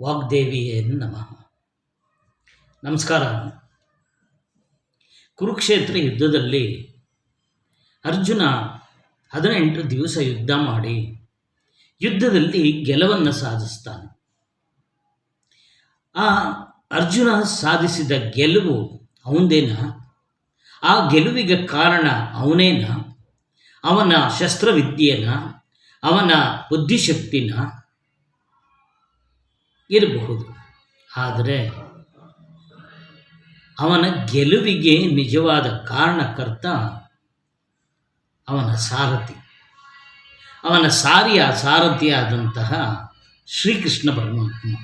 ವಾಗ್ದೇವಿಯೇ ನಮಃ. ನಮಸ್ಕಾರ. ಕುರುಕ್ಷೇತ್ರ ಯುದ್ಧದಲ್ಲಿ ಅರ್ಜುನ ಹದಿನೆಂಟು ದಿವಸ ಯುದ್ಧ ಮಾಡಿ ಯುದ್ಧದಲ್ಲಿ ಗೆಲುವನ್ನು ಸಾಧಿಸ್ತಾನೆ. ಆ ಅರ್ಜುನ ಸಾಧಿಸಿದ ಗೆಲುವು ಅವನದೇನ? ಆ ಗೆಲುವಿಗೆ ಕಾರಣ ಅವನೇನ? ಅವನ ಶಸ್ತ್ರವಿದ್ಯೆನ? ಅವನ ಬುದ್ಧಿಶಕ್ತಿನ? ಇರಬಹುದು. ಆದರೆ ಅವನ ಗೆಲುವಿಗೆ ನಿಜವಾದ ಕಾರಣಕರ್ತ ಅವನ ಸಾರಥಿ. ಅವನ ಸಾರಿಯ ಸಾರಥಿಯಾದಂತಹ ಶ್ರೀಕೃಷ್ಣ ಪರಮಾತ್ಮ.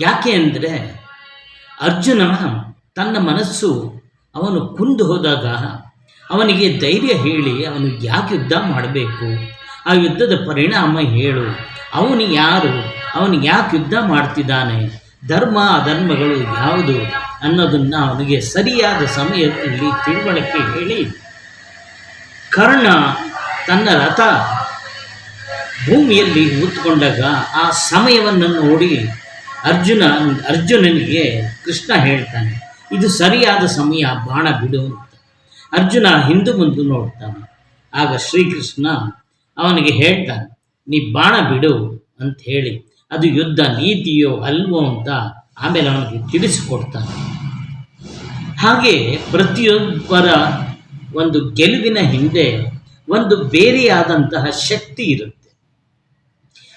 ಯಾಕೆ ಅಂದರೆ ಅರ್ಜುನ ತನ್ನ ಮನಸ್ಸು ಅವನು ಕುಂದು ಹೋದಾಗ ಅವನಿಗೆ ಧೈರ್ಯ ಹೇಳಿ ಅವನು ಯಾಕೆ ಯುದ್ಧ ಮಾಡಬೇಕು? ಆ ಯುದ್ಧದ ಪರಿಣಾಮ ಹೇಳು. ಅವನು ಯಾರು? ಅವನು ಯಾಕೆ ಯುದ್ಧ ಮಾಡ್ತಿದ್ದಾನೆ? ಧರ್ಮ, ಅಧರ್ಮಗಳು ಯಾವುದು ಅನ್ನೋದನ್ನು ಅವನಿಗೆ ಸರಿಯಾದ ಸಮಯದಲ್ಲಿ ತಿಳುವಳಿಕೆ ಹೇಳಿ. ಕರ್ಣ ತನ್ನ ರಥ ಭೂಮಿಯಲ್ಲಿ ಕೂತ್ಕೊಂಡಾಗ ಆ ಸಮಯವನ್ನು ನೋಡಿ ಅರ್ಜುನ, ಅರ್ಜುನನಿಗೆ ಕೃಷ್ಣ ಹೇಳ್ತಾನೆ, ಇದು ಸರಿಯಾದ ಸಮಯ, ಬಾಣ ಬಿಡು ಅಂತ. ಅರ್ಜುನ ಹಿಂದು ಮುಂದೆ ನೋಡ್ತಾನೆ. ಆಗ ಶ್ರೀಕೃಷ್ಣ ಅವನಿಗೆ ಹೇಳ್ತಾನೆ, ನೀ ಬಾಣ ಬಿಡು ಅಂತ ಹೇಳಿ. ಅದು ಯುದ್ಧ ನೀತಿಯೋ ಅಲ್ವೋ ಅಂತ ಆಮೇಲೆ ಅವನಿಗೆ ತಿಳಿಸಿಕೊಡ್ತಾನೆ. ಹಾಗೆ ಪ್ರತಿಯೊಬ್ಬರ ಒಂದು ಗೆಲುವಿನ ಹಿಂದೆ ಒಂದು ಬೇರೆಯಾದಂತಹ ಶಕ್ತಿ ಇರುತ್ತೆ.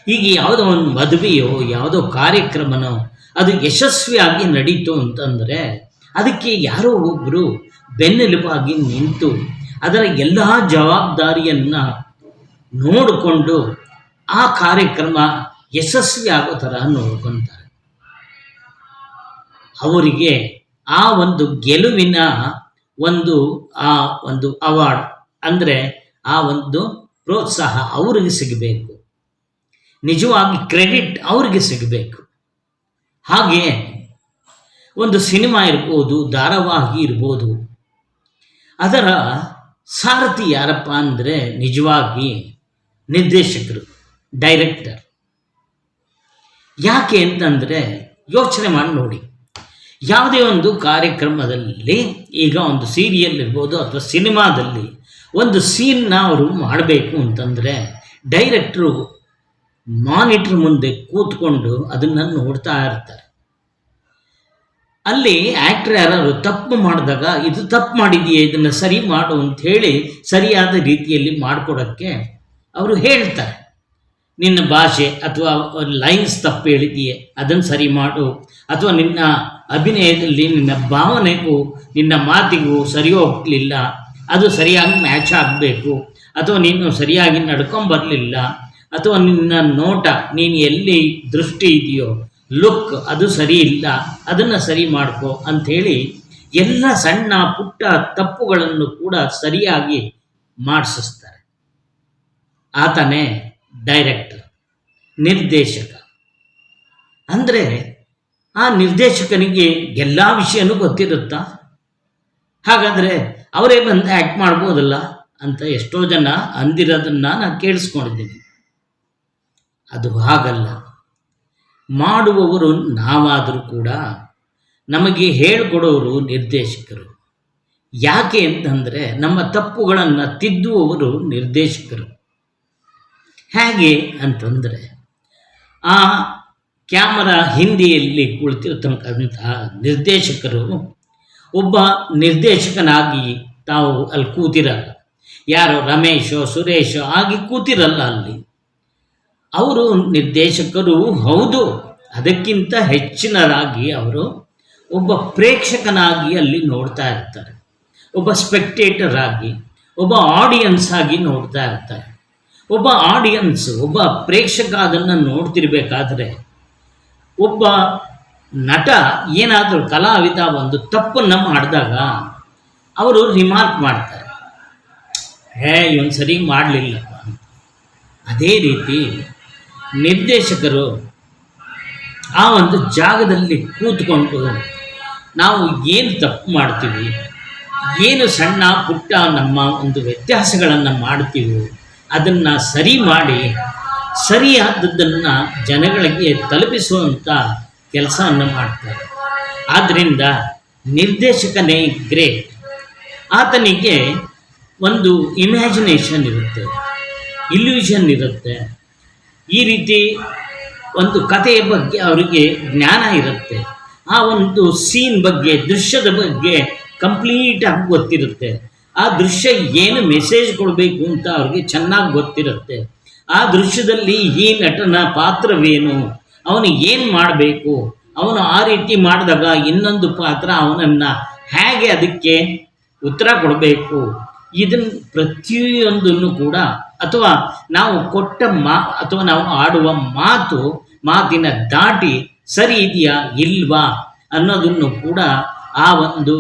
ಈಗ ಯಾವುದೋ ಒಂದು ಮದುವೆಯೋ, ಯಾವುದೋ ಕಾರ್ಯಕ್ರಮನೋ, ಅದು ಯಶಸ್ವಿಯಾಗಿ ನಡೀತು ಅಂತಂದರೆ ಅದಕ್ಕೆ ಯಾರೋ ಒಬ್ಬರು ಬೆನ್ನೆಲುಬಾಗಿ ನಿಂತು ಅದರ ಎಲ್ಲ ಜವಾಬ್ದಾರಿಯನ್ನು ನೋಡಿಕೊಂಡು ಆ ಕಾರ್ಯಕ್ರಮ ಯಶಸ್ವಿ ಆಗೋ ಥರ ನೋಡ್ಕೊತಾರೆ. ಅವರಿಗೆ ಆ ಒಂದು ಗೆಲುವಿನ ಒಂದು, ಆ ಒಂದು ಅವಾರ್ಡ್ ಅಂದರೆ ಆ ಒಂದು ಪ್ರೋತ್ಸಾಹ ಅವರಿಗೆ ಸಿಗಬೇಕು. ನಿಜವಾಗಿ ಕ್ರೆಡಿಟ್ ಅವರಿಗೆ ಸಿಗಬೇಕು. ಹಾಗೆ ಒಂದು ಸಿನಿಮಾ ಇರ್ಬೋದು, ಧಾರಾವಾಹಿ ಇರ್ಬೋದು. ಅದರ ಸಾರಥಿ ಯಾರಪ್ಪ ಅಂದರೆ ನಿಜವಾಗಿ ನಿರ್ದೇಶಕರು ಡೈರೆಕ್ಟರ್ ಯಾಕೆ ಅಂತಂದರೆ ಯೋಚನೆ ಮಾಡಿ ನೋಡಿ. ಯಾವುದೇ ಒಂದು ಕಾರ್ಯಕ್ರಮದಲ್ಲಿ, ಈಗ ಒಂದು ಸೀರಿಯಲ್ ಇರ್ಬೋದು ಅಥವಾ ಸಿನಿಮಾದಲ್ಲಿ ಒಂದು ಸೀನ್ನ ಅವರು ಮಾಡಬೇಕು ಅಂತಂದರೆ ಡೈರೆಕ್ಟ್ರು ಮಾನಿಟ್ರ್ ಮುಂದೆ ಕೂತ್ಕೊಂಡು ಅದನ್ನು ನೋಡ್ತಾ ಇರ್ತಾರೆ. ಅಲ್ಲಿ ಆ್ಯಕ್ಟ್ರ್ ಯಾರು ತಪ್ಪು ಮಾಡಿದಾಗ, ಇದು ತಪ್ಪು ಮಾಡಿದೆಯೇ, ಇದನ್ನು ಸರಿ ಮಾಡು ಅಂತ ಹೇಳಿ ಸರಿಯಾದ ರೀತಿಯಲ್ಲಿ ಮಾಡಿಕೊಡೋಕ್ಕೆ ಅವರು ಹೇಳ್ತಾರೆ. ನಿನ್ನ ಭಾಷೆ ಅಥವಾ ಲೈನ್ಸ್ ತಪ್ಪು ಹೇಳಿದೆಯೇ ಅದನ್ನು ಸರಿ ಮಾಡು. ಅಥವಾ ನಿನ್ನ ಅಭಿನಯದಲ್ಲಿ ನಿನ್ನ ಭಾವನೆಗೂ, ನಿನ್ನ ಮಾತಿಗೂ ಸರಿ ಹೋಗ್ಲಿಲ್ಲ. ಅದು ಸರಿಯಾಗಿ ಮ್ಯಾಚ್ ಆಗಬೇಕು. ಅಥವಾ ನೀನು ಸರಿಯಾಗಿ ನಡ್ಕೊಂಬರಲಿಲ್ಲ ಅಥವಾ ನಿನ್ನ ನೋಟ, ನೀನು ಎಲ್ಲಿ ದೃಷ್ಟಿ ಇದೆಯೋ ಲುಕ್ ಅದು ಸರಿ ಇಲ್ಲ, ಅದನ್ನು ಸರಿ ಮಾಡ್ಕೋ ಅಂಥೇಳಿ ಎಲ್ಲ ಸಣ್ಣ ಪುಟ್ಟ ತಪ್ಪುಗಳನ್ನು ಕೂಡ ಸರಿಯಾಗಿ ಮಾಡಿಸ್ತಾರೆ ಆತನೇ ಡೈರೆಕ್ಟರ್, ನಿರ್ದೇಶಕ. ಅಂದರೆ ಆ ನಿರ್ದೇಶಕನಿಗೆ ಎಲ್ಲ ವಿಷಯನೂ ಗೊತ್ತಿರುತ್ತಾ? ಹಾಗಾದರೆ ಅವರೇ ಬಂದು ಆ್ಯಕ್ಟ್ ಮಾಡ್ಬೋದಲ್ಲ ಅಂತ ಎಷ್ಟೋ ಜನ ಅಂದಿರೋದನ್ನು ನಾನು ಕೇಳಿಸ್ಕೊಂಡಿದ್ದೀನಿ. ಅದು ಹಾಗಲ್ಲ. ಮಾಡುವವರು ನಾವಾದರೂ ಕೂಡ ನಮಗೆ ಹೇಳಿಕೊಡೋರು ನಿರ್ದೇಶಕರು. ಯಾಕೆ ಅಂತಂದರೆ ನಮ್ಮ ತಪ್ಪುಗಳನ್ನು ತಿದ್ದುವವರು ನಿರ್ದೇಶಕರು. ಹೇಗೆ ಅಂತಂದರೆ, ಆ ಕ್ಯಾಮರಾ ಹಿಂದಿಯಲ್ಲಿ ಕುಳಿತಿರ್ತಕ್ಕಂತಹ ನಿರ್ದೇಶಕರು, ಒಬ್ಬ ನಿರ್ದೇಶಕನಾಗಿ ತಾವು ಅಲ್ಲಿ ಕೂತಿರಲ್ಲ. ಯಾರು ರಮೇಶೋ, ಸುರೇಶೋ ಆಗಿ ಕೂತಿರಲ್ಲ ಅಲ್ಲಿ. ಅವರು ನಿರ್ದೇಶಕರು ಹೌದು, ಅದಕ್ಕಿಂತ ಹೆಚ್ಚಿನದಾಗಿ ಅವರು ಒಬ್ಬ ಪ್ರೇಕ್ಷಕನಾಗಿ ಅಲ್ಲಿ ನೋಡ್ತಾ ಇರ್ತಾರೆ. ಒಬ್ಬ ಸ್ಪೆಕ್ಟೇಟರ್ ಆಗಿ, ಒಬ್ಬ ಆಡಿಯನ್ಸ್ ಆಗಿ ನೋಡ್ತಾ ಇರ್ತಾರೆ. ಒಬ್ಬ ಆಡಿಯನ್ಸ್ ಒಬ್ಬ ಪ್ರೇಕ್ಷಕ ಅದನ್ನು ನೋಡ್ತಿರ್ಬೇಕಾದ್ರೆ ಒಬ್ಬ ನಟ ಏನಾದರೂ ಕಲಾವಿದ ಒಂದು ತಪ್ಪನ್ನು ಮಾಡಿದಾಗ ಅವರು ರಿಮಾರ್ಕ್ ಮಾಡ್ತಾರೆ. ಹೇ ಇವನು ಸರಿ ಮಾಡಲಿಲ್ಲಪ್ಪ ಅದೇ ರೀತಿ ನಿರ್ದೇಶಕರು ಆ ಒಂದು ಜಾಗದಲ್ಲಿ ಕೂತ್ಕೊಂಡು ನಾವು ಏನು ತಪ್ಪು ಮಾಡ್ತೀವಿ, ಏನು ಸಣ್ಣ ಪುಟ್ಟ ನಮ್ಮ ಒಂದು ವ್ಯತ್ಯಾಸಗಳನ್ನು ಮಾಡ್ತೀವಿ ಅದನ್ನು ಸರಿ ಮಾಡಿ ಸರಿಯಾದದ್ದನ್ನು ಜನಗಳಿಗೆ ತಲುಪಿಸುವಂಥ ಕೆಲಸವನ್ನು ಮಾಡ್ತಾರೆ. ಆದ್ದರಿಂದ ನಿರ್ದೇಶಕನೇ ಗ್ರೇಟ್. ಆತನಿಗೆ ಒಂದು ಇಮ್ಯಾಜಿನೇಷನ್ ಇರುತ್ತೆ ಇಲ್ಯೂಷನ್ ಇರುತ್ತೆ. ಈ ರೀತಿ ಒಂದು ಕಥೆಯ ಬಗ್ಗೆ ಅವರಿಗೆ ಜ್ಞಾನ ಇರುತ್ತೆ. ಆ ಒಂದು ಸೀನ್ ಬಗ್ಗೆ, ದೃಶ್ಯದ ಬಗ್ಗೆ ಕಂಪ್ಲೀಟಾಗಿ ಗೊತ್ತಿರುತ್ತೆ. ಆ ದೃಶ್ಯ ಏನು ಮೆಸೇಜ್ ಕೊಡಬೇಕು ಅಂತ ಅವ್ರಿಗೆ ಚೆನ್ನಾಗಿ ಗೊತ್ತಿರುತ್ತೆ. ಆ ದೃಶ್ಯದಲ್ಲಿ ಈ ನಟನ ಪಾತ್ರವೇನು? ಅವನು ಏನು ಮಾಡಬೇಕು? ಅವನು ಆ ರೀತಿ ಮಾಡಿದಾಗ ಇನ್ನೊಂದು ಪಾತ್ರ ಅವನನ್ನು ಹೇಗೆ ಅದಕ್ಕೆ ಉತ್ತರ ಕೊಡಬೇಕು? ಇದನ್ನು ಪ್ರತಿಯೊಂದನ್ನು ಕೂಡ ಅಥವಾ ನಾವು ಕೊಟ್ಟ ಮಾ, ಅಥವಾ ನಾವು ಆಡುವ ಮಾತು ಮಾತಿನ ದಾಟಿ ಸರಿ ಇದೆಯಾ ಇಲ್ವಾ ಅನ್ನೋದನ್ನು ಕೂಡ ಆ ಒಂದು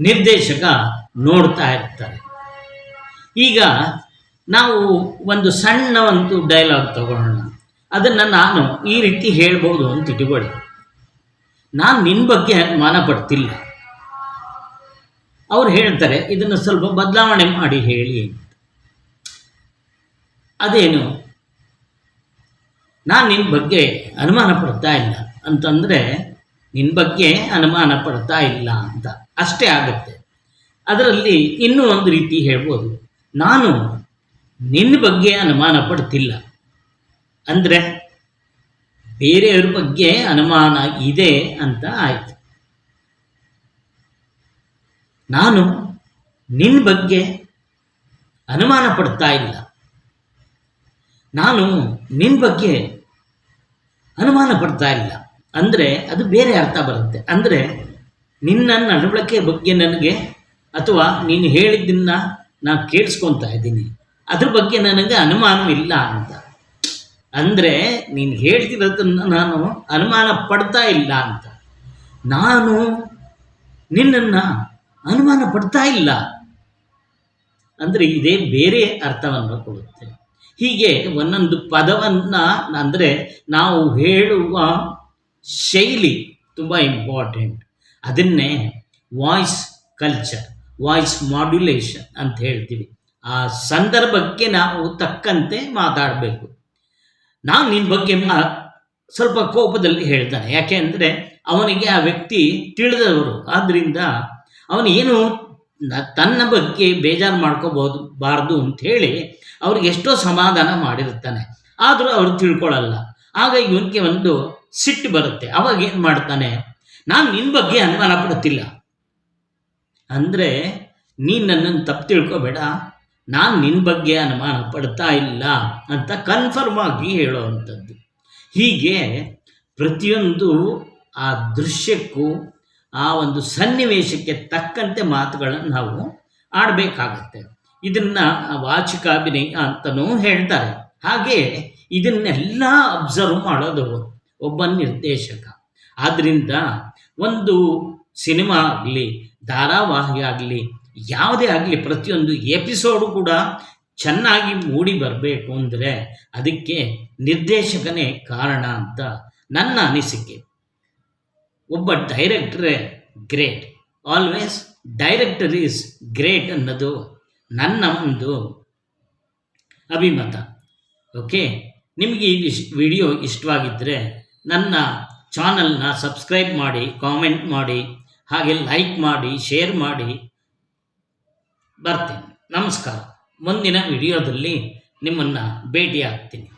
ನಿರ್ದೇಶಕ ನೋಡ್ತಾ ಇರ್ತಾರೆ. ಈಗ ನಾವು ಒಂದು ಸಣ್ಣ ಒಂದು ಡೈಲಾಗ್ ತಗೊಳ್ಳೋಣ. ಅದನ್ನು ನಾನು ಈ ರೀತಿ ಹೇಳ್ಬೋದು ಅಂತ ಇಟ್ಕೊಳ್ಳಿ. ನಾನು ನಿನ್ನ ಬಗ್ಗೆ ಅನುಮಾನ ಪಡ್ತಿಲ್ಲ. ಅವ್ರು ಹೇಳ್ತಾರೆ, ಇದನ್ನು ಸ್ವಲ್ಪ ಬದಲಾವಣೆ ಮಾಡಿ ಹೇಳಿ ಅದೇನು? ನಾನು ನಿನ್ನ ಬಗ್ಗೆ ಅನುಮಾನ ಪಡ್ತಾ ಇಲ್ಲ ಅಂತಂದರೆ ನಿನ್ನ ಬಗ್ಗೆ ಅನುಮಾನ ಪಡ್ತಾ ಇಲ್ಲ ಅಂತ. ಅಷ್ಟೇ ಆಗುತ್ತೆ. ಅದರಲ್ಲಿ ಇನ್ನೂ ಒಂದು ರೀತಿ ಹೇಳ್ಬೋದು. ನಾನು ನಿನ್ನ ಬಗ್ಗೆ ಅನುಮಾನ ಪಡ್ತಿಲ್ಲ. ಅಂದರೆ ಬೇರೆಯವ್ರ ಬಗ್ಗೆ ಅನುಮಾನ ಇದೆ ಅಂತ ಆಯಿತು. ನಾನು ನಿನ್ನ ಬಗ್ಗೆ ಅನುಮಾನ ಪಡ್ತಾ ಇಲ್ಲ. ನಾನು ನಿನ್ನ ಬಗ್ಗೆ ಅನುಮಾನ ಪಡ್ತಾ ಇಲ್ಲ. ಅಂದರೆ ಅದು ಬೇರೆ ಅರ್ಥ ಬರುತ್ತೆ. ಅಂದರೆ ನಿನ್ನ ನಡವಳಿಕೆ ಬಗ್ಗೆ ನನಗೆ ಅಥವಾ ನೀನು ಹೇಳಿದ್ದನ್ನು ನಾನು ಕೇಳಿಸ್ಕೊತಾ ಇದ್ದೀನಿ. ಅದ್ರ ಬಗ್ಗೆ ನನಗೆ ಅನುಮಾನವಿಲ್ಲ ಅಂತ. ಅಂದರೆ ನೀನು ಹೇಳ್ತಿರೋದನ್ನು ನಾನು ಅನುಮಾನ ಪಡ್ತಾ ಇಲ್ಲ ಅಂತ. ನಾನು ನಿನ್ನನ್ನು ಅನುಮಾನ ಪಡ್ತಾ ಇಲ್ಲ. ಅಂದರೆ ಇದೇ ಬೇರೆ ಅರ್ಥವನ್ನು ಕೊಡುತ್ತೆ. ಹೀಗೆ ಒಂದೊಂದು ಪದವನ್ನು ಅಂದರೆ ನಾವು ಹೇಳುವ ಶೈಲಿ ತುಂಬ ಇಂಪಾರ್ಟೆಂಟ್ ಅದನ್ನೇ ವಾಯ್ಸ್ ಕಲ್ಚರ್ ವಾಯ್ಸ್ ಮಾಡ್ಯುಲೇಷನ್ ಅಂತ ಹೇಳ್ತೀವಿ. ಆ ಸಂದರ್ಭಕ್ಕೆ ನಾವು ತಕ್ಕಂತೆ ಮಾತಾಡಬೇಕು. ನಾನು ನಿನ್ನ ಬಗ್ಗೆ ಸ್ವಲ್ಪ ಕೋಪದಲ್ಲಿ ಹೇಳ್ತಾನೆ. ಯಾಕೆ ಅಂದರೆ ಅವನಿಗೆ ಆ ವ್ಯಕ್ತಿ ತಿಳಿದವರು. ಆದ್ದರಿಂದ ಅವನು ಏನು ತನ್ನ ಬಗ್ಗೆ ಬೇಜಾರು ಮಾಡ್ಕೋಬಹುದು, ಬಾರ್ದು ಅಂಥೇಳಿ ಅವ್ರಿಗೆ ಎಷ್ಟೋ ಸಮಾಧಾನ ಮಾಡಿರ್ತಾನೆ ಆದರೂ ಅವ್ರು ತಿಳ್ಕೊಳ್ಳಲ್ಲ ಆಗ ಇವನಿಗೆ ಒಂದು ಸಿಟ್ಟು ಬರುತ್ತೆ. ಅವಾಗ ಏನು ಮಾಡ್ತಾನೆ? ನಾನು ನಿನ್ನ ಬಗ್ಗೆ ಅನುಮಾನ ಪಡುತ್ತಿಲ್ಲ. ಅಂದರೆ ನೀನು ನನ್ನನ್ನು ತಪ್ಪು ತಿಳ್ಕೊಬೇಡ. ನಾನು ನಿನ್ನ ಬಗ್ಗೆ ಅನುಮಾನ ಪಡ್ತಾ ಇಲ್ಲ ಅಂತ ಕನ್ಫರ್ಮ್ ಆಗಿ ಹೇಳುವಂಥದ್ದು. ಹೀಗೆ ಪ್ರತಿಯೊಂದು ಆ ದೃಶ್ಯಕ್ಕೂ ಆ ಒಂದು ಸನ್ನಿವೇಶಕ್ಕೆ ತಕ್ಕಂತೆ ಮಾತುಗಳನ್ನು ನಾವು ಆಡಬೇಕಾಗತ್ತೆ. ಇದನ್ನು ವಾಚಿಕಾಭಿನಯ ಅಂತಲೂ ಹೇಳ್ತಾರೆ. ಹಾಗೆ ಇದನ್ನೆಲ್ಲ ಅಬ್ಸರ್ವ್ ಮಾಡೋದು ಒಬ್ಬ ನಿರ್ದೇಶಕ. ಆದ್ದರಿಂದ ಒಂದು ಸಿನಿಮಾ ಆಗಲಿ, ಧಾರಾವಾಹಿ ಆಗಲಿ, ಯಾವುದೇ ಆಗಲಿ ಪ್ರತಿಯೊಂದು ಎಪಿಸೋಡು ಕೂಡ ಚೆನ್ನಾಗಿ ಮೂಡಿ ಬರಬೇಕು ಅಂದರೆ ಅದಕ್ಕೆ ನಿರ್ದೇಶಕನೇ ಕಾರಣ ಅಂತ ನನ್ನ ಅನಿಸಿಕೆ. ಒಬ್ಬ ಡೈರೆಕ್ಟ್ರೇ great always director is great ಅನ್ನೋದು ನನ್ನ ಒಂದು ಅಭಿಮತ. ಓಕೆ ನಿಮಗೆ ಈ ವಿಡಿಯೋ ಇಷ್ಟವಾಗಿದ್ದರೆ ನನ್ನ ಚಾನಲ್ನ ಸಬ್ಸ್ಕ್ರೈಬ್ ಮಾಡಿ, ಕಾಮೆಂಟ್ ಮಾಡಿ, ಹಾಗೆ ಲೈಕ್ ಮಾಡಿ, ಶೇರ್ ಮಾಡಿ ಬರ್ತೀನಿ. ನಮಸ್ಕಾರ. ಮುಂದಿನ ವಿಡಿಯೋದಲ್ಲಿ ನಿಮ್ಮನ್ನು ಭೇಟಿ ಆಗ್ತೀನಿ